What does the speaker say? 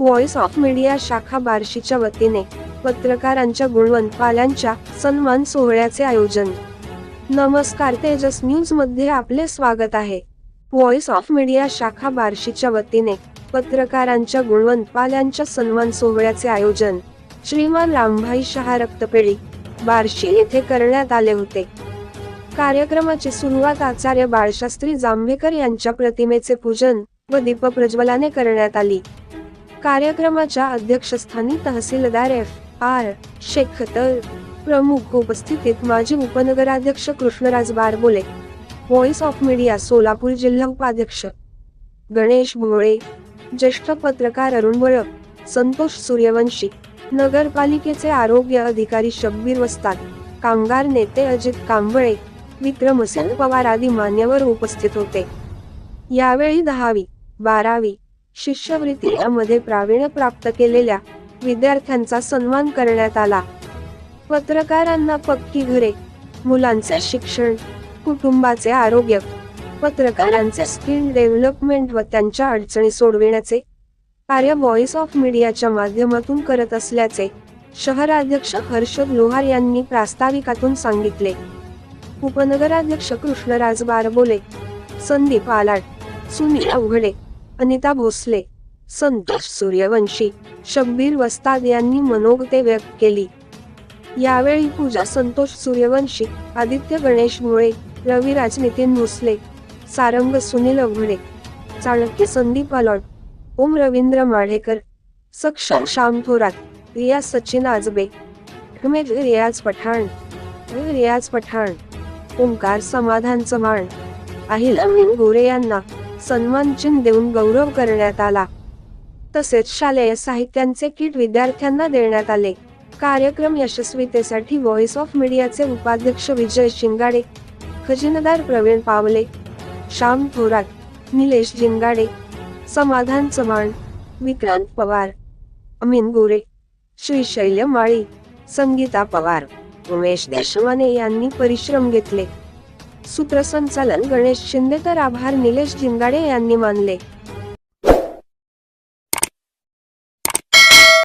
Voice of media शाखा बार्शीच्या वतीने पत्रकारांच्या गुणवंत पाल्यांच्या सन्मान सोहळ्याचे आयोजन. नमस्कार तेजस न्यूजमध्ये आपले स्वागत आहे. व्हॉइस ऑफ मीडिया शाखा बार्शीच्या वतीने पत्रकारांच्या गुणवंत पाल्यांच्या सन्मान सोहळ्याचे आयोजन. श्रीमान रामभाई शहा रक्तपेढी बार्शी येथे करण्यात आले होते. कार्यक्रमाची सुरुवात आचार्य बाळशास्त्री जांभेकर यांच्या प्रतिमेचे पूजन व दीपप्रज्वलाने करण्यात आली. कार्यक्रमाच्या अध्यक्षस्थानी तहसीलदार एफ. आर. शेख तर प्रमुख उपस्थितीत माजी उपनगराध्यक्ष Krishnaraj Barbole Voice of Media Solapur जिल्हा उपाध्यक्ष. गणेश भोळे ज्येष्ठ पत्रकार अरुण बळक संतोष सूर्यवंशी नगरपालिकेचे आरोग्य अधिकारी शब्बीर वस्ताद कामगार नेते अजित कांबळे विक्रमसेन पवार आदी मान्यवर उपस्थित होते. यावेळी दहावी बारावी शिष्यवृत्ती यामध्ये प्रावीण्य प्राप्त केलेल्या विद्यार्थ्यांचा सन्मान करण्यात आला. पत्रकारांना पक्की घरे मुलांचे शिक्षण कुटुंबाचे आरोग्य पत्रकारांचे स्किल डेव्हलपमेंट व त्यांच्या अडचणी सोडविण्याचे कार्य व्हॉइस ऑफ मीडियाच्या माध्यमातून करत असल्याचे शहराध्यक्ष हर्षद लोहार यांनी प्रास्ताविकातून सांगितले. उपनगराध्यक्ष कृष्णराज बारबोले संदीप आलाट सुनील अवघडे अनिता भोसले संतोष सूर्यवंशी शब्बीर वस्ताद यांनी मनोगते व्यक्त केली. यावेळी पूजा संतोष सूर्यवंशी आदित्य गणेश मुळे रविराज नितीन भोसले सारंग सुनील अवघडे चाणक्य संदीप अलॉट ओम रवींद्र माढेकर सक्षम श्याम थोरात रियाज सचिन आजबे अहमेद रियाज पठाण रियाज पठाण ओंकार समाधान चव्हाण अहिल अमीन गोरे यांना सन्मान चिन्ह देऊन गौरव करण्यात आला. तसेच शालेय साहित्यांचे किट विद्यार्थ्यांना देण्यात आले. कार्यक्रम यशस्वीतेसाठी व्हॉइस ऑफ मीडियाचे उपाध्यक्ष विजय शिंगाडे खजिनदार प्रवीण पावले श्याम थोरात निलेश जिंगाडे समाधान चव्हाण विक्रांत पवार अमीन गोरे श्रीशैल्य माळी संगीता पवार उमेश देशमाने यांनी परिश्रम घेतले. सूत्रसंचालन गणेश शिंदे तर आभार निलेश जिंगाडे यांनी मानले.